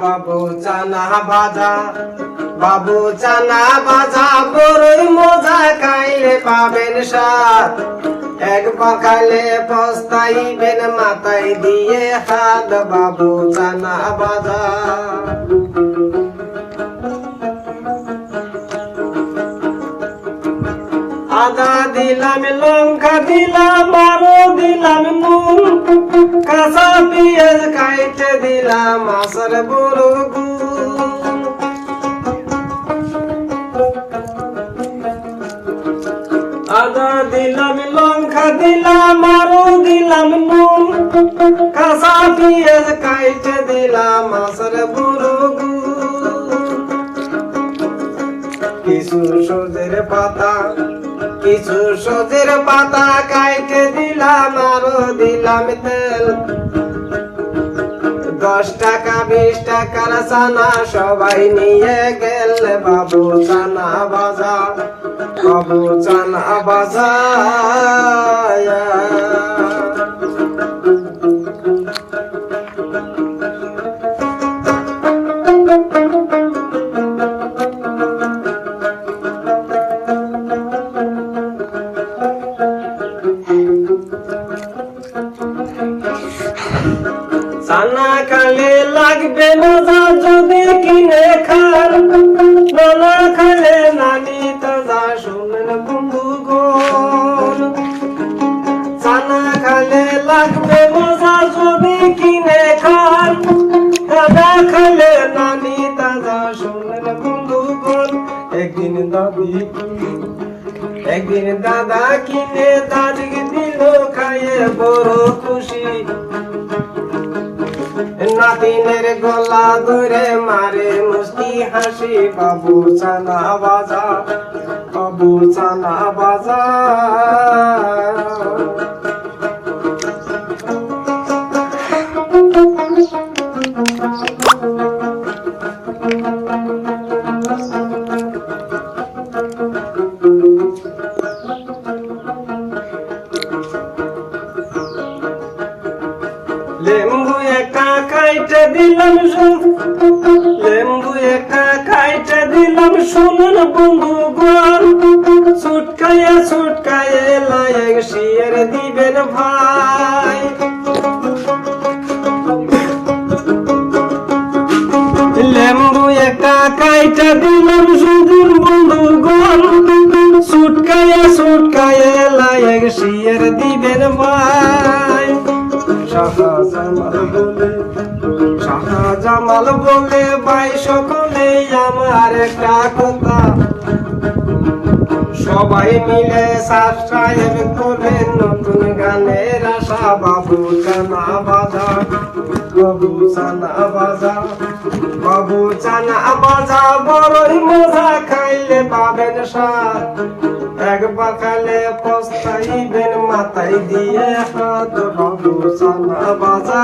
বাবু চানা বাজা, বাবু চানা বাজা বড়ই মজা খাইলে পাবেন সাত। একবার খাইলে পস্তাইবেন, মাথায় দিয়ে হাত, বাবু চানা বাজা। আদা দিলাম, লঙ্কা দিলাম, আরও দিলাম কাঁচা পেঁয়াজ কাইটে দিলাম আসর বড় আদা দিলাম, লঙ্কা দিলাম, আরও দিলাম নুন। কাঁচা পেঁয়াজ কাইটে দিলাম আসর বড় গুণ কিছু সজের পাতা, কিছু সজের পাতা কাইটে দিলাম আরও দিলাম তেল। দশ টাকা, বিশ টাকার চানা সবাই নিয়ে গেল বাবু চানা বাজা, বাবু চানা বাজা চানা খালে লাগবে মজা যদি কিনে খান নানা খালে নানি তাজা শুনেন বন্ধু গোল। চানা খালে লাগবে মজা যদি কিনে খান দাদা খালে নানি তাজা শুনেন বন্ধু গোল। একদিন দাদি একদিন দাদা কিনে দাদিকে গলা ধরে মারে মুস্তি হাসি বাবু চানা বাজা বাবু চানা বাজা। লেম্বু একা খাইতে দিলাম লেম্বু একা খাইতে দিলাম শুনুন বন্ধু গর ছুটকায়ে ছুটকায়ে লায়েক শিয়ের দিবেন ভাই। লেম্বু একা খাইতে দিলাম শুনুন বন্ধু গর ছুটকায়ে ছুটকায়ে লায়েক শিয়ের দিবেন ভাই। শাহজামাল বলে ভাই সকলে আমার একটা কথা। সবাই মিলে সাবস্ক্রাইব করে নতুন গানের আশা, বাবু জানা বাজা, বাবু জানা বাজা। বাবু চানা বাজা বড়ই মজা খাইলে পাবেন সাত একবার খালে পস্তাইবেন, মাথায় দিয়ে হাত। বাবু চানা বাজা